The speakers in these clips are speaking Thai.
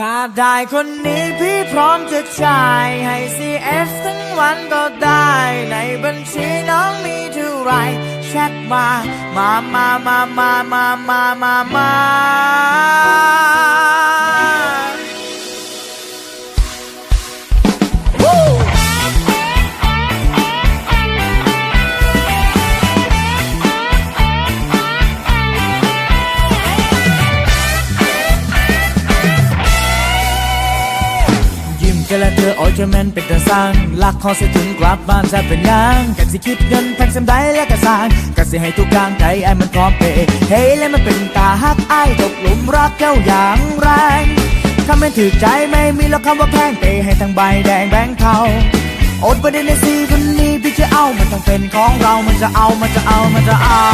ถ้าได้คนนี้พี่พร้อมจะจ่ายให้ CF ทั้งวันก็ได้ ในบัญชีน้องมีเท่าไรแชทมา มา มา มา มา มา มา มามา ละเธอโอ้ยจะแม่นเป็นตาสร้างลักคอเสียถึงกลับบ้านจะเป็นยังกันสิคิดเงินแพงสำได้และก็สร้างกันสิให้ทุกอย่างใจไอ้มันพร้อมเปย์เฮ้ยแล้วมันเป็นตาฮักไอ้ตกหลุมรักเจ้าอย่างแรงถ้าไม่ถือใจไม่มีหรอกคำว่าแพงเปย์ให้ทั้งใบแดงแบงเทาอดประเด็นในสีคนนี้พี่จะเอามันต้องเป็นของเรามันจะเอามันจะเอามันจะเอา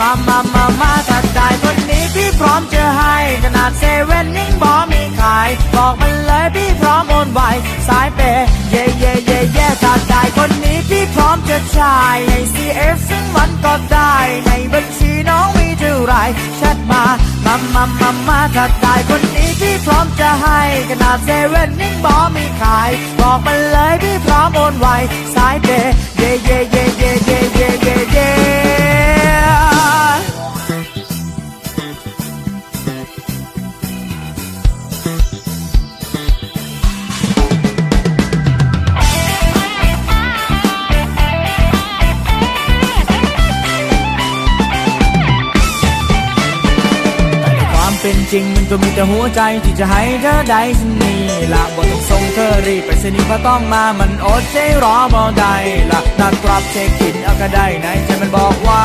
มามามามาถ้าได้คนนี้พี่พร้อมจะให้ ขนาดเซเว่นยังบอมีขาย บอกมันเลยพี่พร้อมโอนไวสายเปย์เย่เย่เย่เย่ถ้าได้คนนี้พี่พร้อมจะจ่ายให้ CF ทั้งวันก็ได้ ในบัญชีน้องมีเท่าไรแชทมา มามามามาถ้าได้คนนี้พี่พร้อมจะให้ ขนาดเซเว่นยังบอมีขาย บอกมันเลยพี่พร้อมโอนไวสายเปย์เย่เย่ เป็นจริงมันก็มีแต่หัวใจที่จะให้เธอได้ฉันนี่ละบอกต้องส่งเธอรีบไปสนิทเพราะต้องมามันอดใจรอบ่ได้ละนัดกลับเช็คอินเอาก็ได้ในใจมันบอกว่า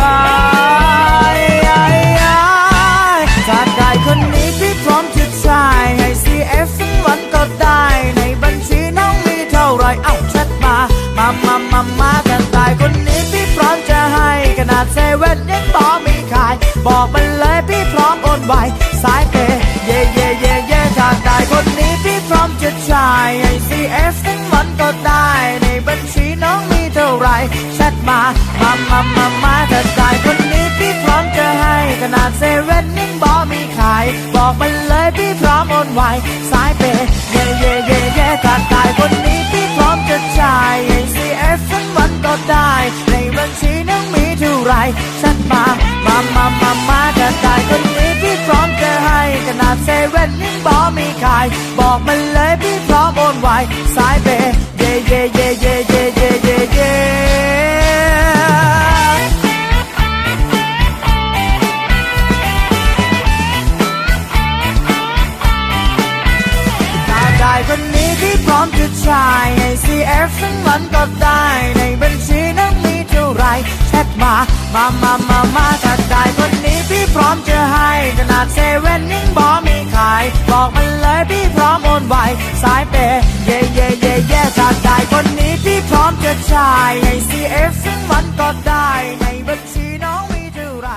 อ้ายอ้ายอ้ายถ้าได้คนนี้พี่พร้อมจะจ่ายให้ CF ทั้งวันก็ได้ ในบัญชีน้องมีเท่าไรเอ้าแชทมา มามามามาถ้าได้คนนี้พี่พร้อมจะให้ขนาดเซเว่นยังบอไมีขาย บอกมันเลยพี่พร้อมโอนไหวสายเปย์เย่เย่เย่เย่ถ้าได้คนนี้พี่พร้อมจะจ่ายให้ CF ทั้งวันก็ได้ ในบัญชีน้องมีเท่าไหรแชทมา มามามามาถ้าได้คนนี้พี่พร้อมจะให้ขนาดเซเว่นยังบอมีขาย บอกมันเลยพี่พร้อมโอนไหวสายเปย์เย่เย่เย่เย่ถ้าได้คนนี้พี่พร้อมจะจ่ายให้ CF ทั้งวันก็ได้ ในบัญชีน้องมีเท่าไหรแชทมา มามามามาถ้าได้คนนี้พี่พร้อมจะให้ขนาดเซเว่นยังบอมีขาย บอกมันเลยพี่พร้อมโอนไวสายเปย์เย่เย่เย่เย่เย่เย่เย่เยได้คนนี้พี่พร้อมจะจ่ายให้ CF ทั้งวันก็ได้ในบัญช มามามามาถ้าได้คนนี้พี่พร้อมจะให้ขนาดเซเว่นยังบอมีขาย บอกมันเลยพี่พร้อมโอนไวสายเปย์เย่เย่เย่เย่ถ้าได้คนนี้พี่พร้อมจะจ่ายให้ CF ซึ่งมันก็ได้ในบัญชีน้องมีเท่าไร